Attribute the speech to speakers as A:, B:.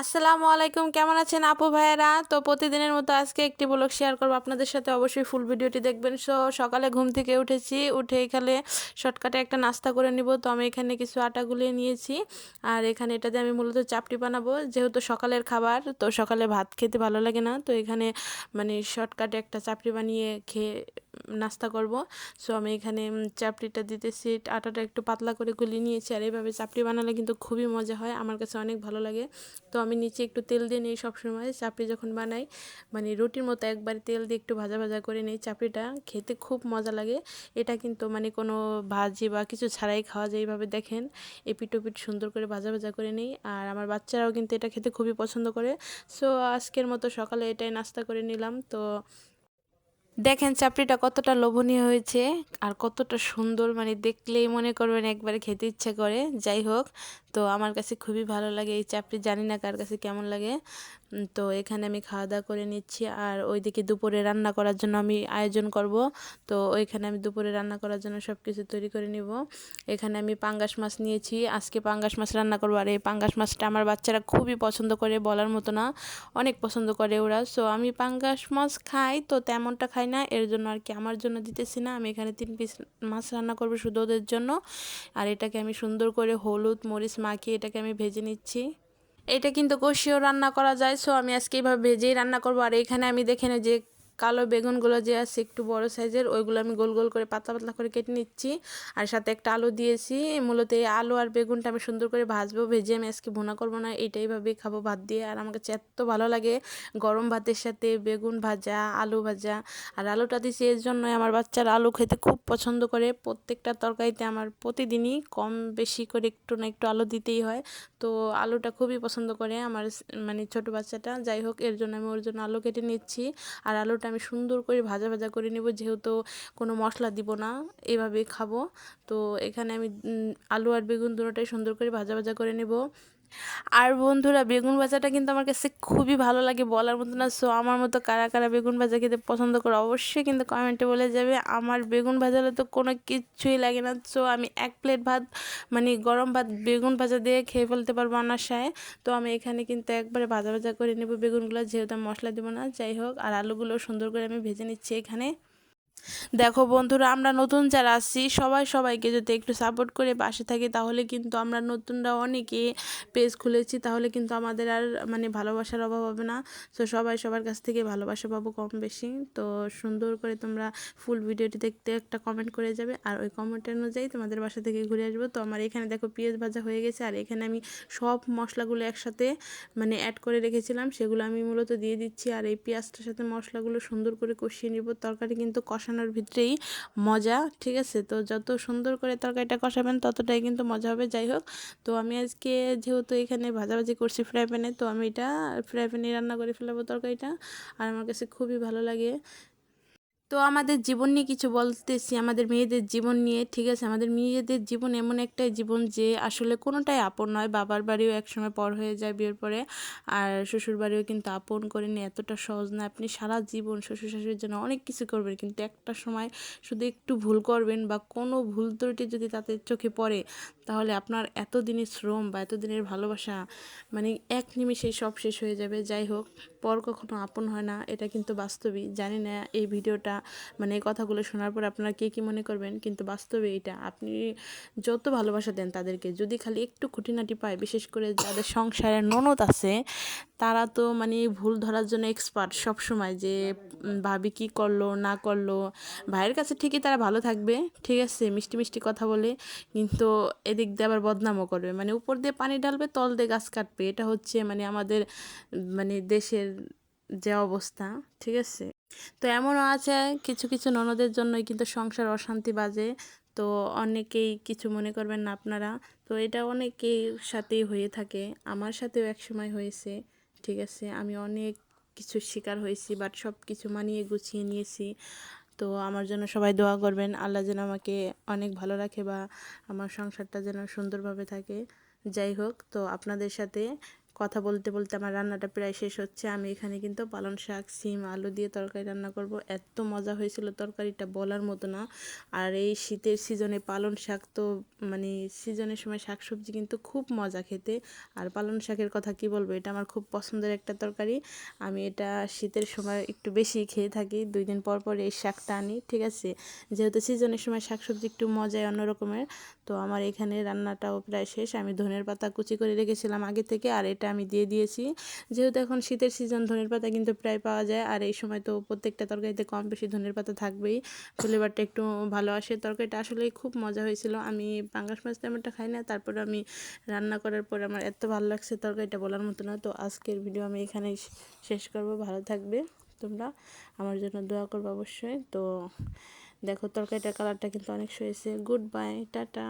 A: আসসালামু আলাইকুম, কেমন আছেন আপু ভাইয়েরা? তো প্রতিদিনের মতো আজকে একটি ব্লগ শেয়ার করব। আপনাদের সাথে অবশ্যই ফুল ভিডিওটি দেখবেন। সো সকালে ঘুম থেকে উঠেছি, উঠে এখানে শর্টকাটে একটা নাস্তা করে নিব। তো আমি এখানে কিছু আটা গুলিয়ে নিয়েছি। আর এখানে এটা দিয়ে আমি মূলত চাপটি বানাবো। যেহেতু সকালের খাবার, তো সকালে ভাত খেতে ভালো লাগে না। তো এখানে মানে শর্টকাটে একটা চাপড়ি বানিয়ে খেয়ে নাস্তা করব। সো আমি এখানে চাপড়িটা দিতেছি। আটাটা একটু পাতলা করে গুলি নিয়েছি আর এইভাবে চাপড়ি বানালে কিন্তু খুবই মজা হয়। আমার কাছে অনেক ভালো লাগে। তো আমি নিচে একটু তেল দিয়ে নিই সবসময়। চাপড়ি যখন বানাই মানে রুটির মতো একবার তেল দিয়ে একটু ভাজা ভাজা করে নিই চাপড়িটা, খেতে খুব মজা লাগে। এটা কিন্তু মানে কোনো ভাজি বা কিছু ছাড়াই খাওয়া যায় এইভাবে দেখেন। এপিট ওপিট সুন্দর করে ভাজা ভাজা করে নিই। আর আমার বাচ্চারাও কিন্তু এটা খেতে খুবই পছন্দ করে। সো আজকের মতো সকালে এটাই নাস্তা করে নিলাম। তো দেখেন চাপড়িটা কতটা লোভনীয় হয়েছে আর কতটা সুন্দর মানে দেখলেই মনে করবেন একবারে খেতে ইচ্ছে করে। যাই হোক, তো আমার কাছে খুবই ভালো লাগে এই চাপড়ি, জানি না কার কাছে কেমন লাগে। তো এখানে আমি খাওয়া দাওয়া করে নিচ্ছি। আর ওইদিকে দুপুরে রান্না করার জন্য আমি আয়োজন করব। তো ওইখানে আমি দুপুরে রান্না করার জন্য সব কিছু তৈরি করে নিব। এখানে আমি পাঙ্গাস মাছ নিয়েছি। আজকে পাঙ্গাস মাছ রান্না করব। আর এই পাঙ্গাস মাছটা আমার বাচ্চারা খুবই পছন্দ করে বলার মতো না, অনেক পছন্দ করে ওরা। সো আমি পাঙ্গাস মাছ খাই তো তেমনটা খাই না, এর জন্য আর কি আমার জন্য দিতেছি না। আমি এখানে তিন পিস মাছ রান্না করব শুধু ওদের জন্য। আর এটাকে আমি সুন্দর করে হলুদ মরিচ মাখিয়ে এটাকে আমি ভেজে নিচ্ছি। এটা কিন্তু কষিয়েও রান্না করা যায়। সো আমি আজকে এইভাবে ভেজেই রান্না করব। আর এখানে আমি দেখে যে কালো বেগুনগুলো যে আছে একটু বড় সাইজের, ওইগুলো আমি গোল গোল করে পাতলা পাতলা করে কেটে নিচ্ছি। আর সাথে একটা আলু দিয়েছি, মূলত এই আলু আর বেগুনটা আমি সুন্দর করে ভাজবো, ভেজে আমি আজকে ভুনা করব না এইটাইভাবে খাব ভাত দিয়ে। আর আমার কাছে এত ভালো লাগে গরম ভাতের সাথে বেগুন ভাজা, আলু ভাজা। আর আলুটা দিয়েছি এর জন্যই আমার বাচ্চারা আলু খেতে খুব পছন্দ করে। প্রত্যেকটা তরকারিতে আমার প্রতিদিনই কম বেশি করে একটু না একটু আলু দিতেই হয়। তো আলুটা খুবই পছন্দ করে আমার মানে ছোট বাচ্চাটা। যাই হোক, এর জন্য আমি ওর জন্য আলু কেটে নিচ্ছি। আর আলুটা আমি সুন্দর করে ভাজা ভাজা করে নেব, যেহেতু কোনো মশলা দিব না, এভাবেই খাব। তো এখানে আমি আলু আর বেগুন দুটোটাই সুন্দর করে ভাজা ভাজা করে নেব। আর বন্ধুরা, বেগুন ভাজাটা কিন্তু আমার কাছে খুবই ভালো লাগে বলার মতো না। সো আমার মতো কারা কারা বেগুন ভাজা খেতে পছন্দ করে, অবশ্যই কিন্তু কমেন্টে বলে যাবে। আমার বেগুন ভাজালে তো কোনো কিচ্ছুই লাগে না। সো আমি এক প্লেট ভাত মানে গরম ভাত বেগুন ভাজা দিয়ে খেয়ে ফেলতে পারব অনাশায় তো, আমি এখানে কিন্তু একবারে ভাজা ভাজা করে নেব বেগুনগুলো, যেহেতু মশলা দেবো না, যাই হোক। আর আলুগুলো সুন্দর করে আমি ভেজে নিচ্ছি এখানে। দেখো বন্ধুরা, আমরা নতুন যারা আসছি, সবাই সবাইকে যদি একটু সাপোর্ট করে পাশে থাকি, তাহলে কিন্তু আমরা নতুনরা অনেকে পেজ খুলেছি, তাহলে কিন্তু আমাদের আর মানে ভালোবাসার অভাব হবে না। তো সবাই সবার কাছ থেকে ভালোবাসা পাবো কম বেশি। তো সুন্দর করে তোমরা ফুল ভিডিওটি দেখতে একটা কমেন্ট করে যাবে, আর ওই কমেন্ট অনুযায়ী তোমাদের বাসা থেকে ঘুরে আসব। তো আমার এখানে দেখো পেঁয়াজ ভাজা হয়ে গেছে, আর এখানে আমি সব মশলাগুলো একসাথে মানে অ্যাড করে রেখেছিলাম, সেগুলো আমি মূলত দিয়ে দিচ্ছি, আর এই পেঁয়াজটার সাথে মশলাগুলো সুন্দর করে কষিয়ে নিব। তরকারি কিন্তু কষানোর ভিতরেই মজা, ঠিক আছে? তো যত সুন্দর করে তরকারিটা কষাবেন, ততটাই কিন্তু মজা হবে। যাই হোক, তো আমি আজকে যেহেতু এখানে ভাজাভাজি করছি ফ্রাই প্যানে তো আমি এটা ফ্রাই প্যানে রান্না করে ফেলাবো তরকারিটা। আর আমার কাছে খুবই ভালো লাগে। তো আমাদের জীবন নিয়ে কিছু বলতেছি, আমাদের মেয়েদের জীবন নিয়ে, ঠিক আছে? আমাদের মেয়েদের জীবন এমন একটাই জীবন যে আসলে কোনোটাই আপন নয়। বাবার বাড়িও একসময় পর হয়ে যায় বিয়ের পরে, আর শ্বশুর বাড়িও কিন্তু আপন করে নিয়ে। এতটা সহজ না। আপনি সারা জীবন শ্বশুর শাশুড়ির জন্য অনেক কিছু করবেন, কিন্তু একটা সময় শুধু একটু ভুল করবেন বা কোনো ভুল ত্রুটি যদি তাদের চোখে পড়ে তাহলে আপনার এতদিনের শ্রম বা এতদিনের ভালোবাসা মানে এক নিমিষেই সব শেষ হয়ে যাবে। যাই হোক, পর কখনো আপন হয় না, এটা কিন্তু বাস্তবই। জানি না এই ভিডিওটা মানে এই কথাগুলো শোনার পর আপনারা কে কী মনে করবেন, কিন্তু বাস্তবে এটা। আপনি যত ভালোবাসা দেন তাদেরকে, যদি খালি একটু খুঁটিনাটি পায়, বিশেষ করে যাদের সংসারে ননদ আছে, তারা তো মানে ভুল ধরার জন্য এক্সপার্ট সব সময় যে ভাবি কি করল, না করল। ভাইয়ের কাছে ঠিকই তারা ভালো থাকবে, ঠিক আছে, মিষ্টি মিষ্টি কথা বলে, কিন্তু এদিক দিয়ে আবার বদনামও করবে। মানে উপর দিয়ে পানি ঢালবে, তল দিয়ে গাছ কাটবে। এটা হচ্ছে মানে আমাদের মানে দেশের যে অবস্থা, ঠিক আছে? তো এমনও আছে, কিছু কিছু ননদের জন্যই কিন্তু সংসার অশান্তি বাজে। তো অনেকেই কিছু মনে করবেন না আপনারা। তো এটা অনেকেই সাথেই হয়ে থাকে। আমার সাথেও একসময় হয়েছে, ঠিক আছে? আমি অনেক কিছু শিকার হয়েছি বাট সব কিছু মানিয়ে গুছিয়ে নিয়েছি। তো আমার জন্য সবাই দোয়া করবেন, আল্লাহ যেন আমাকে অনেক ভালো রাখে বা আমার সংসারটা যেন সুন্দরভাবে থাকে। যাই হোক, তো আপনাদের সাথে কথা বলতে বলতে আমার রান্নাটা প্রায় শেষ হচ্ছে। আমি এখানে কিন্তু পালং শাক, সিম, আলু দিয়ে তরকারি রান্না করব। এত মজা হয়েছিল তরকারিটা বলার মতো না। আর এই শীতের সিজনে পালং শাক তো মানে সিজনের সময় শাক সবজি কিন্তু খুব মজা খেতে। আর পালং শাকের কথা কি বলব? এটা আমার খুব পছন্দের একটা তরকারি। আমি এটা শীতের সময় একটু বেশি খেয়ে থাকি। দুই দিন পর পর এই শাকটা আনি, ঠিক আছে? যেহেতু সিজনের সময় শাক সবজি একটু মজায় অন্যরকমের তো আমার এখানে রান্নাটাও প্রায় শেষ। আমি ধনের পাতা কুচি করে রেখেছিলাম আগে থেকে, আর এটা আমি দিয়ে দিয়েছি। যেহেতু এখন শীতের সিজন ধনের পাতা কিন্তু প্রায় পাওয়া যায়। আর এই সময় তো প্রত্যেকটা তরকারিতে কম বেশি ধনের পাতা থাকবেই। ফ্লেভারটা একটু ভালো আসে। তরকারিটা আসলেই খুব মজা হয়েছিল। আমি পাঙ্গাস মাছ তেমনটা খাই না। তারপর আমি রান্না করার পর আমার এত ভালো লাগছে তরকারিটা বলার মতো না। তো আজকের ভিডিও আমি এখানেই শেষ করব। ভালো থাকবে তোমরা। আমার জন্য দোয়া করব অবশ্যই। তো দেখো তরকারিটার কালারটা কিন্তু অনেক হয়েছে। Good bye tata.